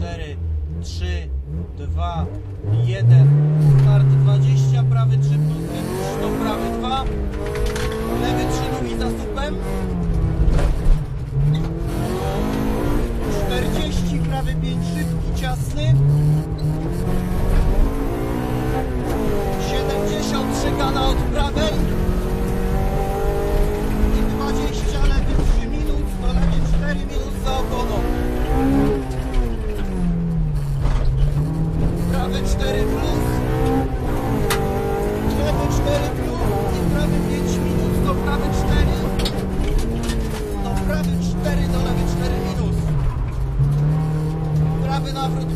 4, 3, 2, 1. Start 20, prawy 3 plus do prawy 2. Lewy 3 długi za słupem. 40, prawy 5 szybki, ciasny.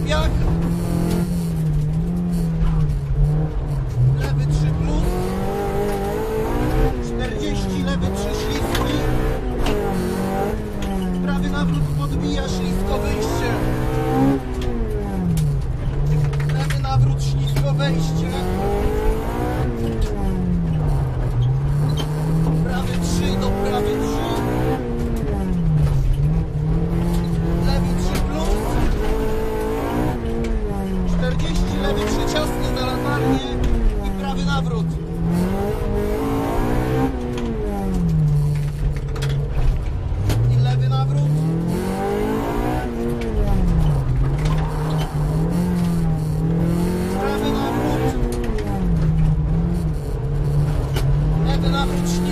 Lewiak. Lewy 3 plus. 40, lewy 3 śliski. Prawy nawrót podbija ślisko wyjście. Lewy nawrót ślisko wejście. i prawy nawrót. I lewy nawrót. Prawy nawrót. Lewy nawrót.